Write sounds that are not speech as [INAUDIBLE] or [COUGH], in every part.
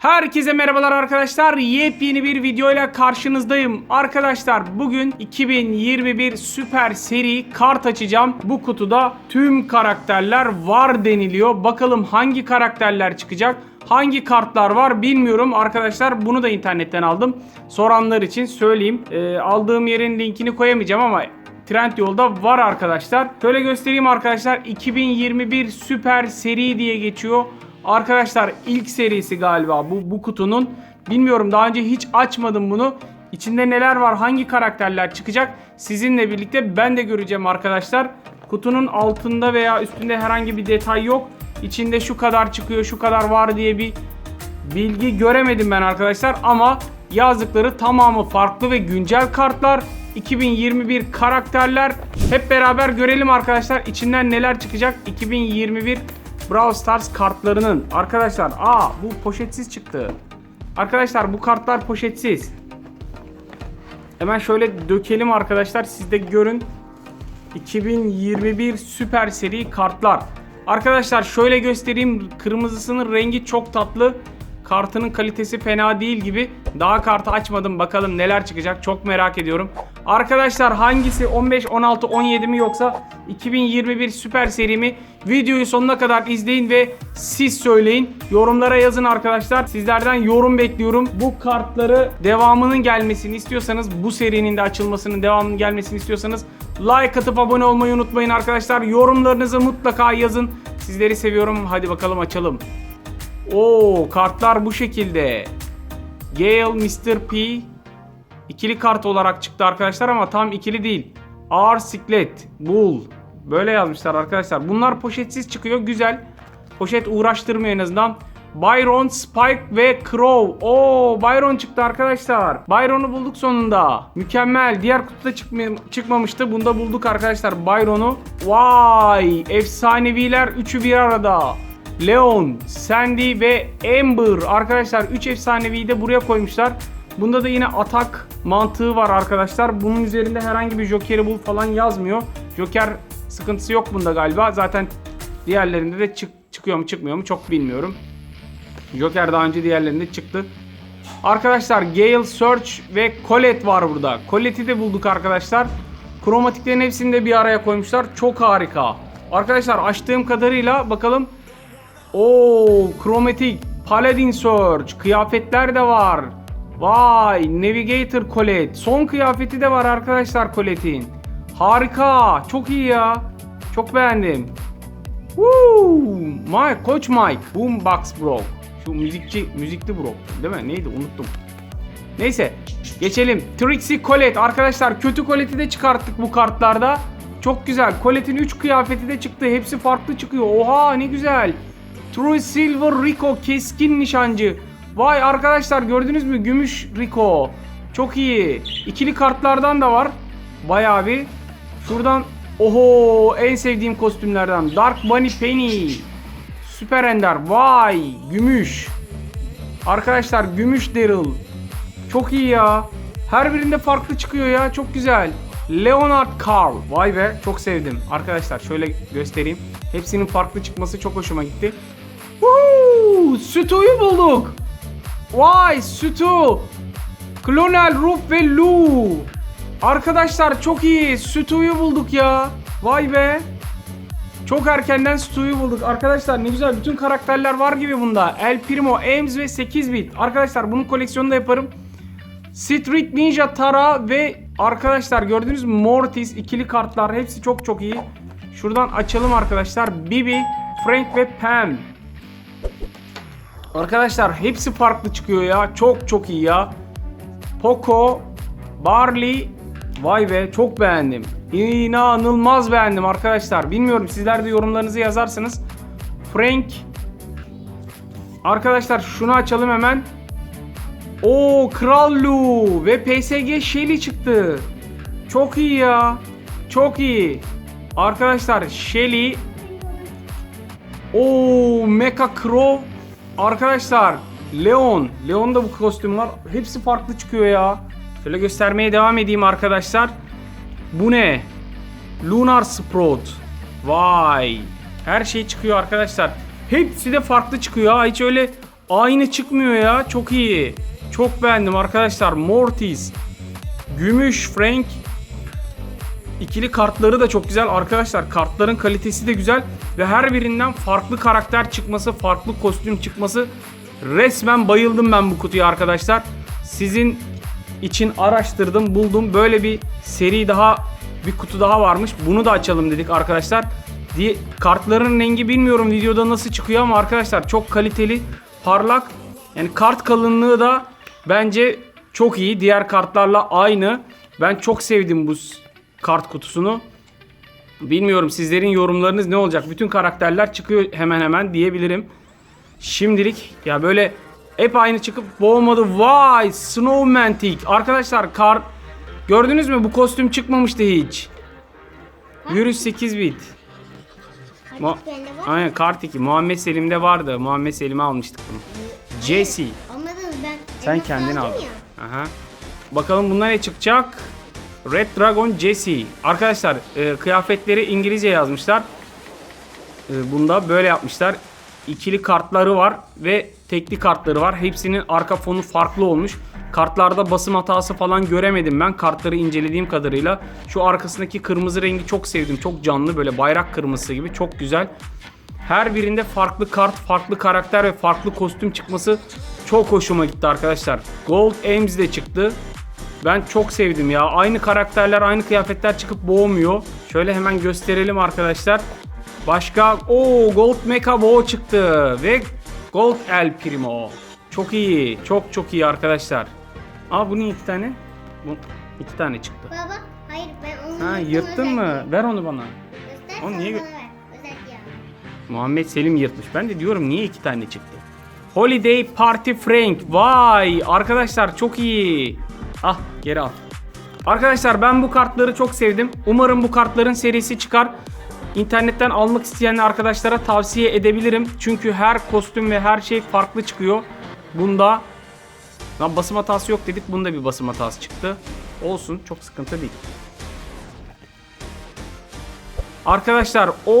Herkese merhabalar arkadaşlar. Yepyeni bir videoyla karşınızdayım. Arkadaşlar bugün 2021 süper seri kart açacağım. Bu kutuda tüm karakterler var deniliyor. Bakalım hangi karakterler çıkacak? Hangi kartlar var bilmiyorum arkadaşlar. Bunu da internetten aldım. Soranlar için söyleyeyim. Ee, aldığım yerin linkini koyamayacağım ama Trendyol'da var arkadaşlar. Şöyle göstereyim arkadaşlar. 2021 süper seri diye geçiyor. Arkadaşlar ilk serisi galiba bu, bu kutunun. Bilmiyorum daha önce hiç açmadım bunu. İçinde neler var, hangi karakterler çıkacak sizinle birlikte ben de göreceğim arkadaşlar. Kutunun altında veya üstünde herhangi bir detay yok. İçinde şu kadar çıkıyor, şu kadar var diye bir bilgi göremedim ben arkadaşlar ama yazdıkları tamamı farklı ve güncel kartlar. 2021 karakterler hep beraber görelim arkadaşlar içinden neler çıkacak 2021 Brawl Stars kartlarının. Arkadaşlar aa bu poşetsiz çıktı. Arkadaşlar bu kartlar poşetsiz. Hemen şöyle dökelim arkadaşlar. Siz de görün. 2021 süper seri kartlar. Arkadaşlar şöyle göstereyim. Kırmızısının rengi çok tatlı. Kartının kalitesi fena değil gibi daha kartı açmadım bakalım neler çıkacak. Çok merak ediyorum. Arkadaşlar hangisi 15 16 17 mi yoksa 2021 süper seri mi? Videoyu sonuna kadar izleyin ve siz söyleyin. Yorumlara yazın arkadaşlar. Sizlerden yorum bekliyorum. Bu kartları devamının gelmesini istiyorsanız bu serinin de açılmasının devamının gelmesini istiyorsanız like atıp abone olmayı unutmayın arkadaşlar. Yorumlarınızı mutlaka yazın. Sizleri seviyorum. Hadi bakalım açalım. Oo kartlar bu şekilde. Gale, Mr. P ikili kart olarak çıktı arkadaşlar ama tam ikili değil. Ağır Siklet, Bull. Böyle yazmışlar arkadaşlar. Bunlar poşetsiz çıkıyor. Güzel. Poşet uğraştırmıyor en azından. Byron, Spike ve Crow. Oo Byron çıktı arkadaşlar. Byron'u bulduk sonunda. Mükemmel. Diğer kutuda çıkma- çıkmamıştı. Bunda bulduk arkadaşlar Byron'u. Vay! Efsaneviler üçü bir arada. Leon, Sandy ve Amber. Arkadaşlar 3 efsaneviyi de buraya koymuşlar. Bunda da yine atak mantığı var arkadaşlar. Bunun üzerinde herhangi bir Joker'i bul falan yazmıyor. Joker sıkıntısı yok bunda galiba. Zaten diğerlerinde de çık çıkıyor mu çıkmıyor mu çok bilmiyorum. Joker daha önce diğerlerinde çıktı. Arkadaşlar Gale, Search ve Colette var burada. Colette'i de bulduk arkadaşlar. Kromatiklerin hepsini de bir araya koymuşlar. Çok harika. Arkadaşlar açtığım kadarıyla bakalım Oo, kromatik, paladin search, kıyafetler de var. Vay, navigator Colette. Son kıyafeti de var arkadaşlar Colette'in. Harika, çok iyi ya. Çok beğendim. Woo! Mike, Coach Mike, Boombox Bro. Şu müzikçi, müzikli bro değil mi? Neydi unuttum. Neyse geçelim. Trixie Colette arkadaşlar kötü Colette'i de çıkarttık bu kartlarda. Çok güzel. Colette'in 3 kıyafeti de çıktı. Hepsi farklı çıkıyor. Oha ne güzel. True Silver Rico keskin nişancı. Vay arkadaşlar gördünüz mü? Gümüş Rico. Çok iyi. İkili kartlardan da var. Bayağı bir. Şuradan oho en sevdiğim kostümlerden. Dark Bunny Penny. Süper Ender. Vay gümüş. Arkadaşlar gümüş Daryl. Çok iyi ya. Her birinde farklı çıkıyor ya. Çok güzel. Leonard Carl. Vay be çok sevdim. Arkadaşlar şöyle göstereyim. Hepsinin farklı çıkması çok hoşuma gitti. Sütu'yu bulduk. Vay Sütu. Klonel Ruff ve Lu. Arkadaşlar çok iyi. Sütu'yu bulduk ya. Vay be. Çok erkenden Stu'yu bulduk. Arkadaşlar ne güzel bütün karakterler var gibi bunda. El Primo, Ames ve 8 bit. Arkadaşlar bunun koleksiyonunu da yaparım. Street Ninja Tara ve arkadaşlar gördünüz mü Mortis ikili kartlar hepsi çok çok iyi. Şuradan açalım arkadaşlar. Bibi, Frank ve Pam. Arkadaşlar hepsi farklı çıkıyor ya. Çok çok iyi ya. Poco, Barley. Vay be çok beğendim. İnanılmaz beğendim arkadaşlar. Bilmiyorum sizler de yorumlarınızı yazarsınız. Frank. Arkadaşlar şunu açalım hemen. O Kral Lu ve PSG Shelly çıktı. Çok iyi ya. Çok iyi. Arkadaşlar Shelly. O Mecha Crow. Arkadaşlar Leon. Leon da bu kostüm var. Hepsi farklı çıkıyor ya. Şöyle göstermeye devam edeyim arkadaşlar. Bu ne? Lunar Sprout. Vay. Her şey çıkıyor arkadaşlar. Hepsi de farklı çıkıyor ha. Hiç öyle aynı çıkmıyor ya. Çok iyi. Çok beğendim arkadaşlar. Mortis. Gümüş Frank. İkili kartları da çok güzel. Arkadaşlar kartların kalitesi de güzel. Ve her birinden farklı karakter çıkması, farklı kostüm çıkması. Resmen bayıldım ben bu kutuya arkadaşlar. Sizin için araştırdım, buldum. Böyle bir seri daha, bir kutu daha varmış. Bunu da açalım dedik arkadaşlar. Diye, kartların rengi bilmiyorum videoda nasıl çıkıyor ama arkadaşlar çok kaliteli, parlak. Yani kart kalınlığı da bence çok iyi. Diğer kartlarla aynı. Ben çok sevdim bu kart kutusunu. Bilmiyorum sizlerin yorumlarınız ne olacak? Bütün karakterler çıkıyor hemen hemen diyebilirim. Şimdilik ya böyle hep aynı çıkıp boğmadı. Vay Snowmantic. Arkadaşlar kar gördünüz mü bu kostüm çıkmamıştı hiç. Virüs 8 bit. Var. Aynen kart 2. Muhammed Selim'de vardı. Muhammed Selim'e almıştık bunu. Jesse. Almadınız ben. Sen kendin al. aldım ya. Aha. Bakalım bunlar ne çıkacak? Red Dragon Jesse. Arkadaşlar e, kıyafetleri İngilizce yazmışlar. E, bunda böyle yapmışlar. İkili kartları var ve tekli kartları var. Hepsinin arka fonu farklı olmuş. Kartlarda basım hatası falan göremedim ben kartları incelediğim kadarıyla. Şu arkasındaki kırmızı rengi çok sevdim. Çok canlı böyle bayrak kırmızısı gibi çok güzel. Her birinde farklı kart, farklı karakter ve farklı kostüm çıkması çok hoşuma gitti arkadaşlar. Gold Ames de çıktı. Ben çok sevdim ya. Aynı karakterler, aynı kıyafetler çıkıp boğmuyor. Şöyle hemen gösterelim arkadaşlar. Başka o Gold Mecha Bo çıktı ve Gold El Primo. Çok iyi. Çok çok iyi arkadaşlar. Aa bunun iki tane. Bu iki tane çıktı. Baba hayır ben onu Ha yırttın mı? değil. Ver onu bana. Göster Onu niye- bana ver. Muhammed Selim yırtmış. Ben de diyorum niye iki tane çıktı? Holiday Party Frank. Vay arkadaşlar çok iyi. Ah geri al. Arkadaşlar ben bu kartları çok sevdim. Umarım bu kartların serisi çıkar. İnternetten almak isteyen arkadaşlara tavsiye edebilirim. Çünkü her kostüm ve her şey farklı çıkıyor. Bunda Lan basım hatası yok dedik. Bunda bir basım hatası çıktı. Olsun çok sıkıntı değil. Arkadaşlar o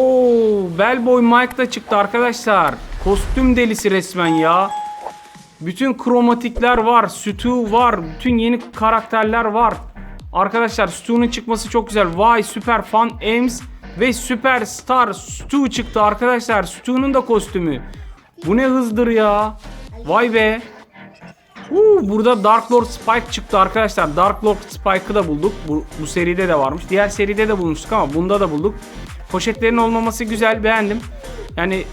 Bellboy Mike da çıktı arkadaşlar. Kostüm delisi resmen ya. Bütün kromatikler var. Stu var. Bütün yeni karakterler var. Arkadaşlar Stu'nun çıkması çok güzel. Vay Super Fun Ames ve Superstar Stu çıktı arkadaşlar. Stu'nun da kostümü. Bu ne hızdır ya. Vay be. Uuu, burada Dark Lord Spike çıktı arkadaşlar. Dark Lord Spike'ı da bulduk. Bu, bu seride de varmış. Diğer seride de bulmuştuk ama bunda da bulduk. Poşetlerin olmaması güzel beğendim. Yani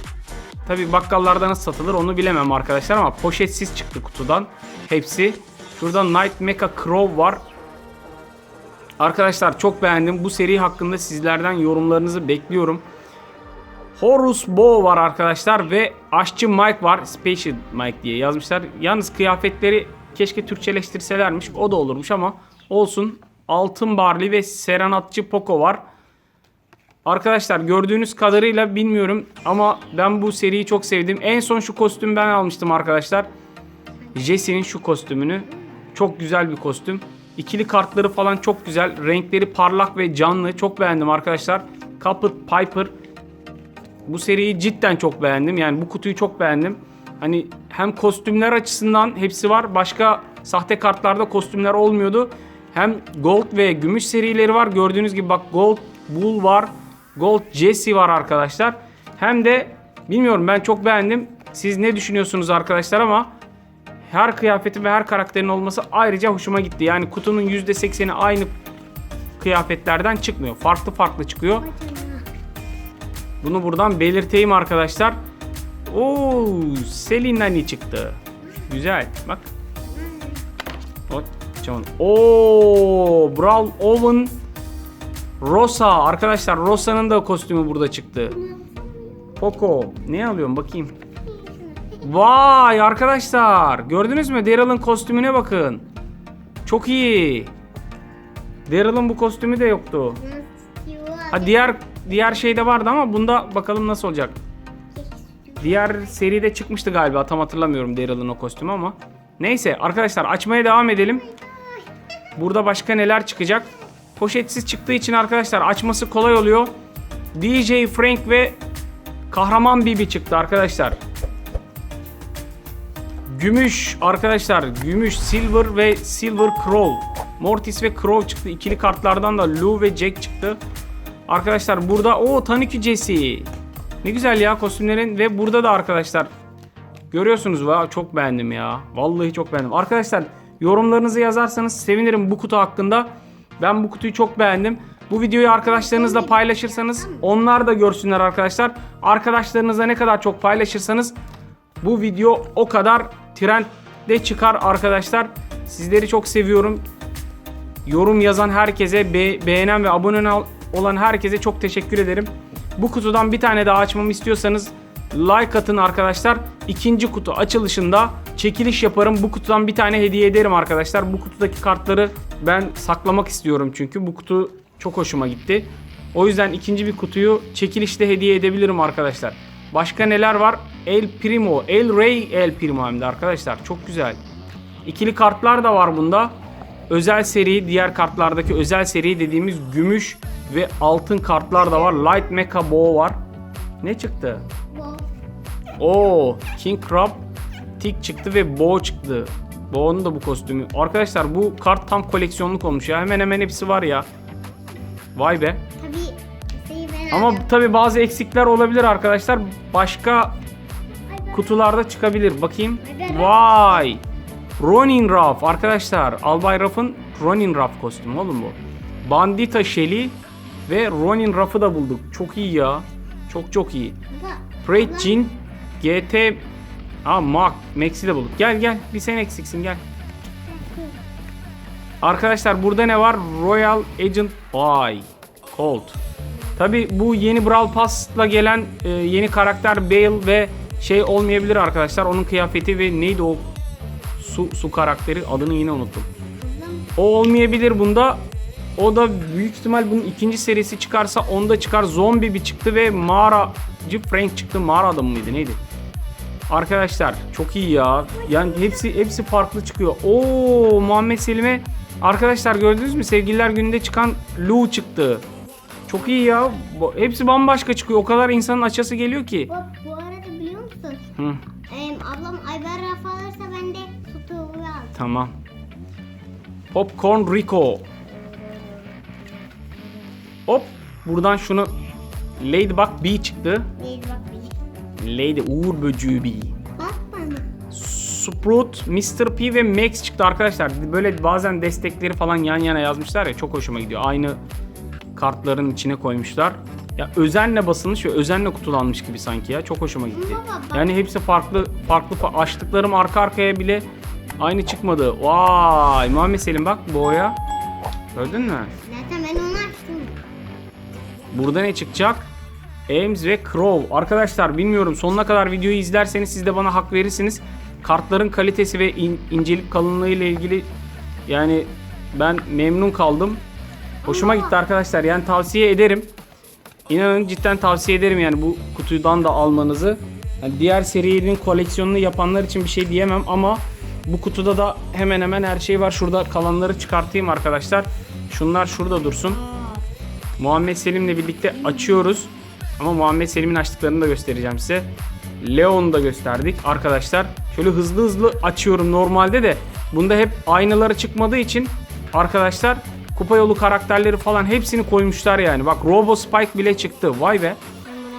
tabi bakkallarda nasıl satılır onu bilemem arkadaşlar ama poşetsiz çıktı kutudan. Hepsi. Şurada Night Mecha Crow var. Arkadaşlar çok beğendim. Bu seri hakkında sizlerden yorumlarınızı bekliyorum. Horus Bow var arkadaşlar ve Aşçı Mike var. Special Mike diye yazmışlar. Yalnız kıyafetleri keşke Türkçeleştirselermiş. O da olurmuş ama olsun. Altın Barley ve Serenatçı Poco var. Arkadaşlar gördüğünüz kadarıyla bilmiyorum ama ben bu seriyi çok sevdim. En son şu kostüm ben almıştım arkadaşlar. Jesse'nin şu kostümünü. Çok güzel bir kostüm. İkili kartları falan çok güzel. Renkleri parlak ve canlı. Çok beğendim arkadaşlar. Caput Piper. Bu seriyi cidden çok beğendim. Yani bu kutuyu çok beğendim. Hani hem kostümler açısından hepsi var. Başka sahte kartlarda kostümler olmuyordu. Hem Gold ve Gümüş serileri var. Gördüğünüz gibi bak Gold Bull var. Gold Jesse var arkadaşlar. Hem de bilmiyorum ben çok beğendim. Siz ne düşünüyorsunuz arkadaşlar ama her kıyafetin ve her karakterin olması ayrıca hoşuma gitti. Yani kutunun %80'i aynı kıyafetlerden çıkmıyor. Farklı farklı çıkıyor. Bunu buradan belirteyim arkadaşlar. Oo, Selinani çıktı. Güzel. Bak. Canım. Oo, Brawl Owen Rosa. Arkadaşlar Rosa'nın da kostümü burada çıktı. Poco. Ne alıyorum bakayım. Vay arkadaşlar. Gördünüz mü? Daryl'ın kostümüne bakın. Çok iyi. Daryl'ın bu kostümü de yoktu. Ha diğer diğer şeyde vardı ama bunda bakalım nasıl olacak. Diğer seride çıkmıştı galiba. Tam hatırlamıyorum Daryl'ın o kostümü ama. Neyse arkadaşlar açmaya devam edelim. Burada başka neler çıkacak? Poşetsiz çıktığı için arkadaşlar açması kolay oluyor. DJ Frank ve Kahraman Bibi çıktı arkadaşlar. Gümüş arkadaşlar. Gümüş, Silver ve Silver Crow. Mortis ve Crow çıktı. İkili kartlardan da Lou ve Jack çıktı. Arkadaşlar burada o Tanuki Jesse. Ne güzel ya kostümlerin ve burada da arkadaşlar Görüyorsunuz va çok beğendim ya. Vallahi çok beğendim. Arkadaşlar yorumlarınızı yazarsanız sevinirim bu kutu hakkında. Ben bu kutuyu çok beğendim. Bu videoyu arkadaşlarınızla paylaşırsanız onlar da görsünler arkadaşlar. Arkadaşlarınızla ne kadar çok paylaşırsanız bu video o kadar trendde çıkar arkadaşlar. Sizleri çok seviyorum. Yorum yazan herkese, be- beğenen ve abone ol- olan herkese çok teşekkür ederim. Bu kutudan bir tane daha açmamı istiyorsanız like atın arkadaşlar. İkinci kutu açılışında çekiliş yaparım. Bu kutudan bir tane hediye ederim arkadaşlar. Bu kutudaki kartları ben saklamak istiyorum çünkü bu kutu çok hoşuma gitti. O yüzden ikinci bir kutuyu çekilişte hediye edebilirim arkadaşlar. Başka neler var? El Primo, El Rey El Primo hem de arkadaşlar. Çok güzel. İkili kartlar da var bunda. Özel seri, diğer kartlardaki özel seri dediğimiz gümüş ve altın kartlar da var. Light Mecha Bow var. Ne çıktı? Oo, King Crab Tick çıktı ve Bow çıktı. Bow'un da bu kostümü. Arkadaşlar bu kart tam koleksiyonluk olmuş ya. Hemen hemen hepsi var ya. Vay be. Tabii Ama aldım. tabi bazı eksikler olabilir arkadaşlar. Başka kutularda çıkabilir. Bakayım. Vay. Ronin Ruff arkadaşlar. Albay Ruff'ın Ronin Ruff kostümü oğlum bu. Bandita Shelly ve Ronin Ruff'ı da bulduk. Çok iyi ya. Çok çok iyi. Ablam- Jin GT Aa Mac Max'i de bulduk. Gel gel bir sen eksiksin gel. Arkadaşlar burada ne var? Royal Agent Vay Colt. Tabi bu yeni Brawl Pass'la gelen e, yeni karakter Bale ve şey olmayabilir arkadaşlar. Onun kıyafeti ve neydi o su, su karakteri adını yine unuttum. O olmayabilir bunda. O da büyük ihtimal bunun ikinci serisi çıkarsa onda çıkar. Zombi bir çıktı ve mağaracı Frank çıktı. Mağara adamı mıydı neydi? Arkadaşlar çok iyi ya. Yani hepsi hepsi farklı çıkıyor. Oo Muhammed Selim'e arkadaşlar gördünüz mü sevgililer gününde çıkan Lou çıktı. Çok iyi ya. Hepsi bambaşka çıkıyor. O kadar insanın açası geliyor ki. Bak bu arada biliyor musun? Hı, Em, ablam Ayber Raf alırsa ben de sütü aldım. tamam. Popcorn Rico. Hop buradan şunu Ladybug Bee çıktı. Bir. Lady Uğur Böcüğü. Bak bana. Sprout, Mr. P ve Max çıktı arkadaşlar. Böyle bazen destekleri falan yan yana yazmışlar ya çok hoşuma gidiyor. Aynı kartların içine koymuşlar. Ya özenle basılmış ve özenle kutulanmış gibi sanki ya. Çok hoşuma gitti. Yani hepsi farklı farklı fa- açtıklarım arka arkaya bile aynı çıkmadı. Vay Muhammed Selim bak boya. Gördün mü? Zaten ben onu açtım. Burada ne çıkacak? Ames ve Crow. Arkadaşlar bilmiyorum sonuna kadar videoyu izlerseniz siz de bana hak verirsiniz. Kartların kalitesi ve in- incelik kalınlığı ile ilgili yani ben memnun kaldım. Hoşuma gitti arkadaşlar. Yani tavsiye ederim. İnanın cidden tavsiye ederim yani bu kutudan da almanızı. Yani diğer serinin koleksiyonunu yapanlar için bir şey diyemem ama bu kutuda da hemen hemen her şey var. Şurada kalanları çıkartayım arkadaşlar. Şunlar şurada dursun. Muhammed Selim'le birlikte açıyoruz. Ama Muhammed Selim'in açtıklarını da göstereceğim size. Leon'u da gösterdik arkadaşlar. Şöyle hızlı hızlı açıyorum normalde de. Bunda hep aynaları çıkmadığı için arkadaşlar kupa yolu karakterleri falan hepsini koymuşlar yani. Bak Robo Spike bile çıktı. Vay be.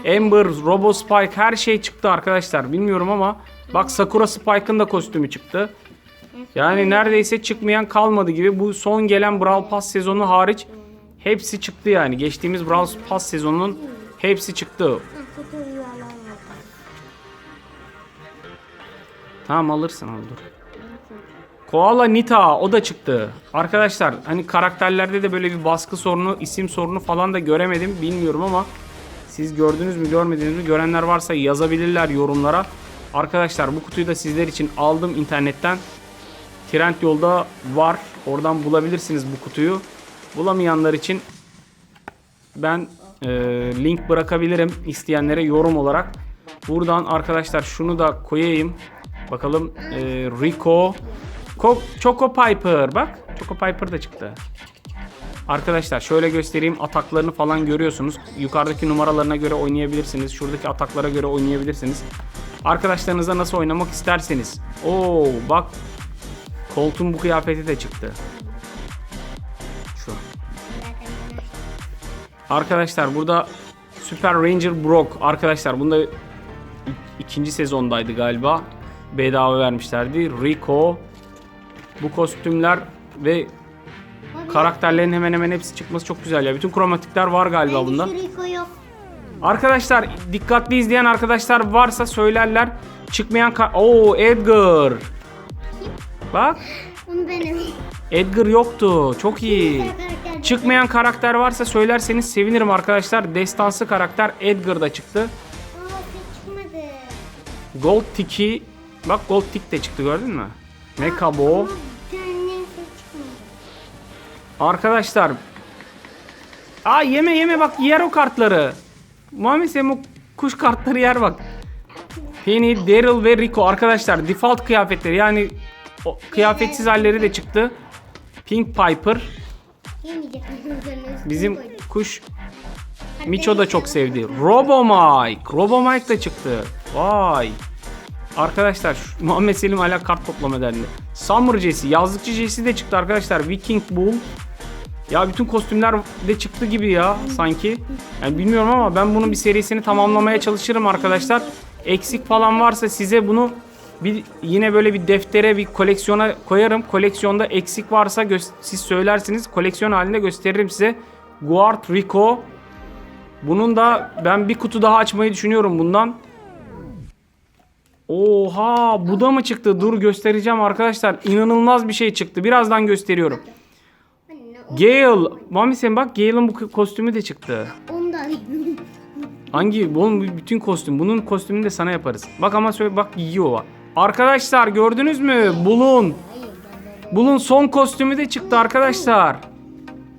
Ember, Robo Spike her şey çıktı arkadaşlar. Bilmiyorum ama bak Sakura Spike'ın da kostümü çıktı. Yani neredeyse çıkmayan kalmadı gibi. Bu son gelen Brawl Pass sezonu hariç hepsi çıktı yani. Geçtiğimiz Brawl Pass sezonunun hepsi çıktı. Tamam alırsın al dur. Koala Nita o da çıktı. Arkadaşlar hani karakterlerde de böyle bir baskı sorunu, isim sorunu falan da göremedim. Bilmiyorum ama siz gördünüz mü görmediniz mi? Görenler varsa yazabilirler yorumlara. Arkadaşlar bu kutuyu da sizler için aldım internetten. Trend yolda var. Oradan bulabilirsiniz bu kutuyu. Bulamayanlar için ben e, link bırakabilirim isteyenlere yorum olarak. Buradan arkadaşlar şunu da koyayım. Bakalım e, Rico. Ko- Choco Piper bak. Choco Piper da çıktı. Arkadaşlar şöyle göstereyim ataklarını falan görüyorsunuz. Yukarıdaki numaralarına göre oynayabilirsiniz. Şuradaki ataklara göre oynayabilirsiniz. Arkadaşlarınızla nasıl oynamak isterseniz. Oo bak Colt'un bu kıyafeti de çıktı. Arkadaşlar burada Super Ranger Brock. Arkadaşlar bunda ikinci sezondaydı galiba. Bedava vermişlerdi. Rico. Bu kostümler ve karakterlerin hemen hemen hepsi çıkması çok güzel ya. Bütün kromatikler var galiba bunda. şu Rico yok. Arkadaşlar dikkatli izleyen arkadaşlar varsa söylerler. Çıkmayan ka- Oo Edgar. Bak Onu benim. Edgar yoktu. Çok iyi. Çıkmayan karakter varsa söylerseniz sevinirim arkadaşlar. Destansı karakter Edgar da çıktı. Gold Tiki bak Gold Tik de çıktı gördün mü? Mekabo. Arkadaşlar. Aa yeme yeme bak yer o kartları. Muhammed sen bu kuş kartları yer bak. Penny, Daryl ve Rico arkadaşlar default kıyafetleri yani o kıyafetsiz halleri de çıktı. Pink Piper Yemeyecek bizim kuş Miço da çok sevdi. Robo Mike. Robo Mike de çıktı. Vay. Arkadaşlar Muhammed Selim hala kart toplama derdinde. Summer Jesse, yazlıkçı Jesse de çıktı arkadaşlar. Viking Bull. Ya bütün kostümler de çıktı gibi ya sanki. Yani bilmiyorum ama ben bunun bir serisini tamamlamaya çalışırım arkadaşlar. Eksik falan varsa size bunu bir yine böyle bir deftere bir koleksiyona koyarım. Koleksiyonda eksik varsa siz söylersiniz. Koleksiyon halinde gösteririm size. Guard Rico. Bunun da ben bir kutu daha açmayı düşünüyorum bundan. Oha bu da mı çıktı? Dur göstereceğim arkadaşlar. İnanılmaz bir şey çıktı. Birazdan gösteriyorum. Gale. Mami sen bak Gale'ın bu kostümü de çıktı. Alayım. Hangi? Bunun bu- bütün kostüm. Bunun kostümünü de sana yaparız. Bak ama söyle bak yiyor var. Arkadaşlar gördünüz mü? Bulun. Bulun son kostümü de çıktı arkadaşlar.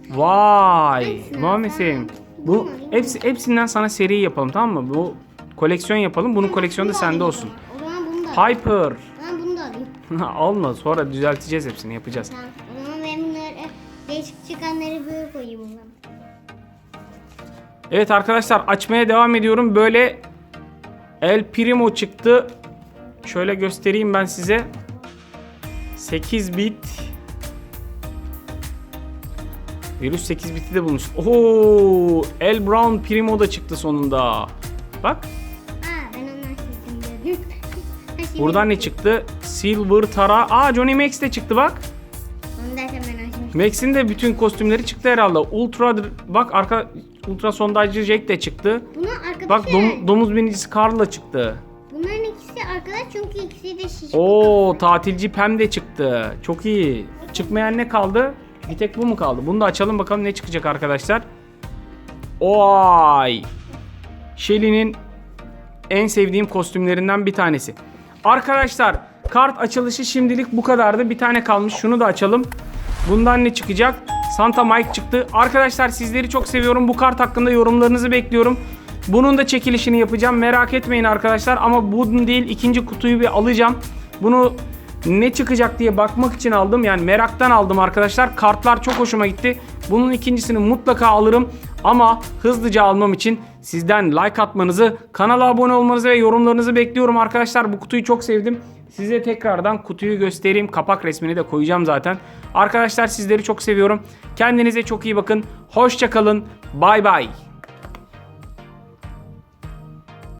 Vay. Muhammed Selim. Bu hepsi hepsinden sana seri yapalım tamam mı? Bu koleksiyon yapalım. Bunun koleksiyonu da sende olsun. o. Piper. Ben bunu da alayım. [LAUGHS] Alma sonra düzelteceğiz hepsini yapacağız. Tamam. O zaman değişik çıkanları böyle koyayım. Evet arkadaşlar açmaya devam ediyorum. Böyle El Primo çıktı. Şöyle göstereyim ben size. 8 bit. Virüs 8 biti de bulmuş. Oo, El Brown Primo da çıktı sonunda. Bak [LAUGHS] buradan ne çıktı? Silver Tara. Aa Johnny Max de çıktı bak. Max'in de bütün kostümleri çıktı herhalde. Ultra bak arka Ultra sondajcı Jack de çıktı. Bak dom- domuz binicisi Carl da çıktı. Çünkü ikisi de şiş. Oo tatilci Pem de çıktı. Çok iyi. Çıkmayan ne kaldı? Bir tek bu mu kaldı? Bunu da açalım bakalım ne çıkacak arkadaşlar. Oy. Shelly'nin en sevdiğim kostümlerinden bir tanesi. Arkadaşlar kart açılışı şimdilik bu kadardı. Bir tane kalmış. Şunu da açalım. Bundan ne çıkacak? Santa Mike çıktı. Arkadaşlar sizleri çok seviyorum. Bu kart hakkında yorumlarınızı bekliyorum. Bunun da çekilişini yapacağım. Merak etmeyin arkadaşlar. Ama bunun değil ikinci kutuyu bir alacağım. Bunu ne çıkacak diye bakmak için aldım. Yani meraktan aldım arkadaşlar. Kartlar çok hoşuma gitti. Bunun ikincisini mutlaka alırım. Ama hızlıca almam için sizden like atmanızı, kanala abone olmanızı ve yorumlarınızı bekliyorum arkadaşlar. Bu kutuyu çok sevdim. Size tekrardan kutuyu göstereyim. Kapak resmini de koyacağım zaten. Arkadaşlar sizleri çok seviyorum. Kendinize çok iyi bakın. Hoşça kalın. Bay bay.